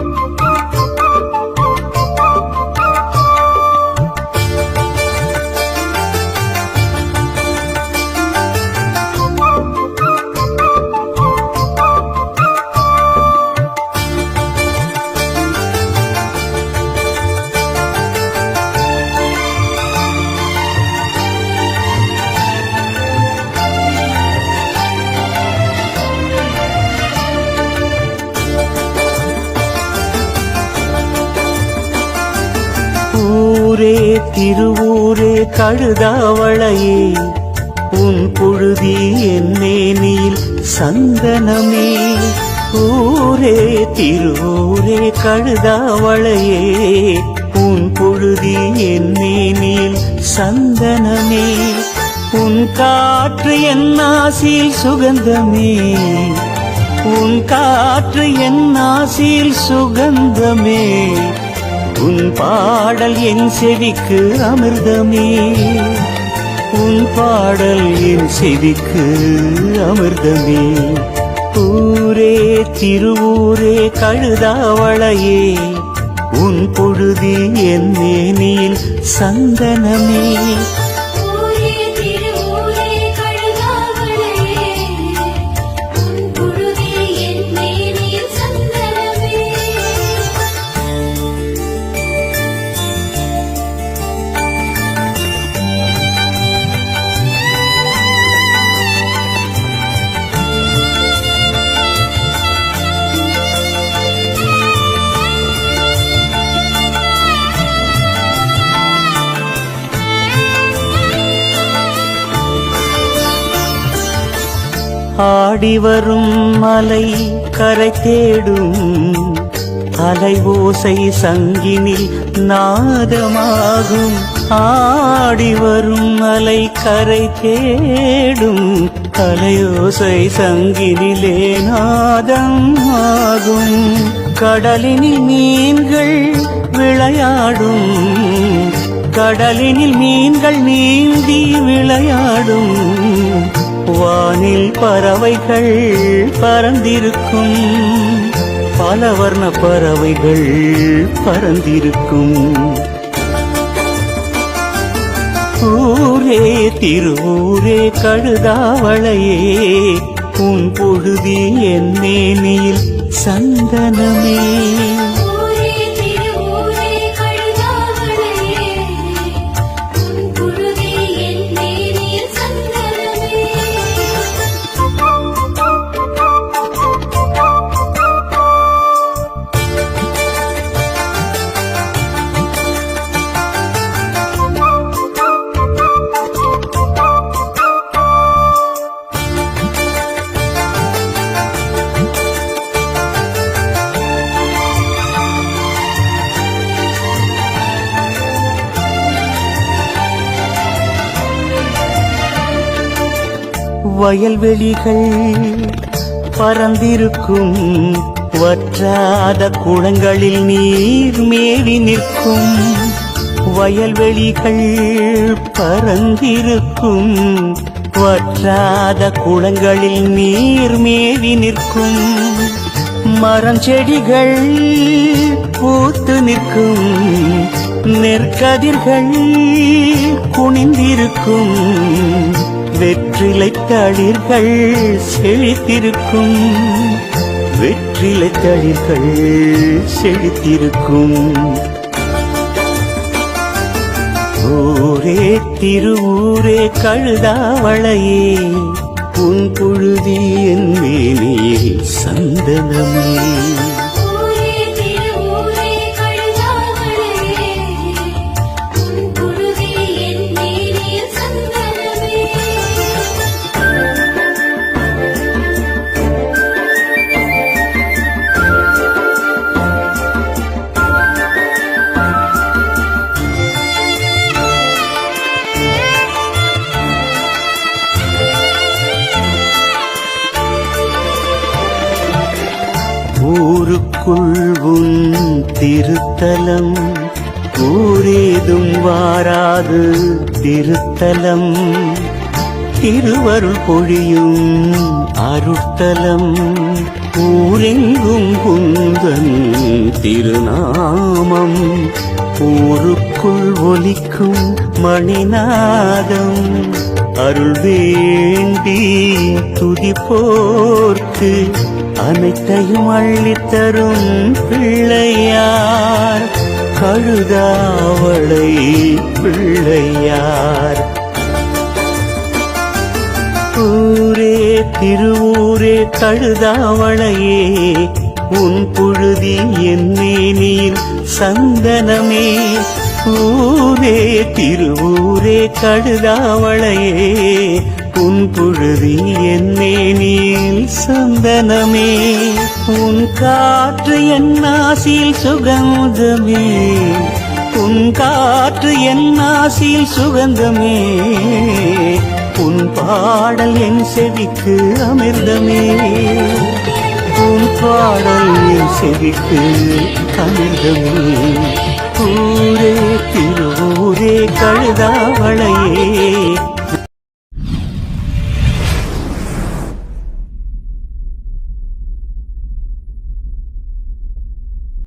Música ஊரே திருவூரே கழுதாவளையே உன் புழுதி என்னேனில் சந்தனமே. ஊரே திருவூரே கழுதாவளையே உன் புழுதி என்னேனில் சந்தனமே. உன் காற்று என்னாசில் சுகந்தமே. உன் காற்று என்னாசில் சுகந்தமே. உன் பாடல் என் செவிக்கு அமிர்தமே. உன் பாடல் என் செவிக்கு அமிர்தமே. ஊரே திருவூரே கழுதாவளையே. உன் பொழுது என் மேனியில் சந்தனமே. ஆடி வரும் மலை கரை தேடும் அலை ஓசை சங்கினில் நாதமாகும். ஆடி வரும் மலை கரை தேடும் அலையோசை சங்கினிலே நாதம் ஆகும் கடலினில் மீன்கள் விளையாடும். கடலினில் மீன்கள் நீந்தி விளையாடும். வானில் பறவைகள் பறந்திருக்கும். பல வர்ண பறவைகள் பறந்திருக்கும். ஊரே திருவூரே கழுதாவளையே உன் பொழுதி என் மேனியில் சந்தனமே. வயல்வெளிகள் பறந்திருக்கும். வற்றாத குளங்களில் நீர் மேவி நிற்கும். வயல்வெளிகள் பறந்திருக்கும். வற்றாத குளங்களில் நீர் மேவி நிற்கும். மரம் செடிகள் பூத்து நிற்கும். நெற்கதிர்கள் குனிந்திருக்கும் வெற்றிலை தளிர்கள் செழித்திருக்கும் வெற்றிலை தளிர்கள் செழித்திருக்கும். ஊரே திருவூரே கழுதாவளையே உன் புழுதி என் மேலே சந்தனமே. ஊருக்குள் உன் திருத்தலம். ஊரேதும் வாராது திருத்தலம். திருவருள் பொழியும் அருட்தலம் ஊரெங்கும் குந்தன் திருநாமம். ஊருக்குள் ஒலிக்கும் மணிநாதம். அருள் வேண்டி துதிப்போர்க்கு அனைத்தையும் அள்ளித்தரும் பிள்ளையார். கழுதாவளை பிள்ளையார். ஊரே திருவூரே கழுதாவளையே உன் புழுதி என் மேனியில் சந்தனமே. ஊரே திருவூரே கழுதாவளையே உன் புழுதி என் மேனியில் சந்தனமே உன் காற்று என் நாசில் சுகந்தமே உன் காற்று என் நாசில் சுகந்தமே உன் பாடல் என் செவிக்கு அமிர்தமே. உன் பாடல் என் செவிக்கு அமிர்தமே. ஊரே திருவூரே கழுதா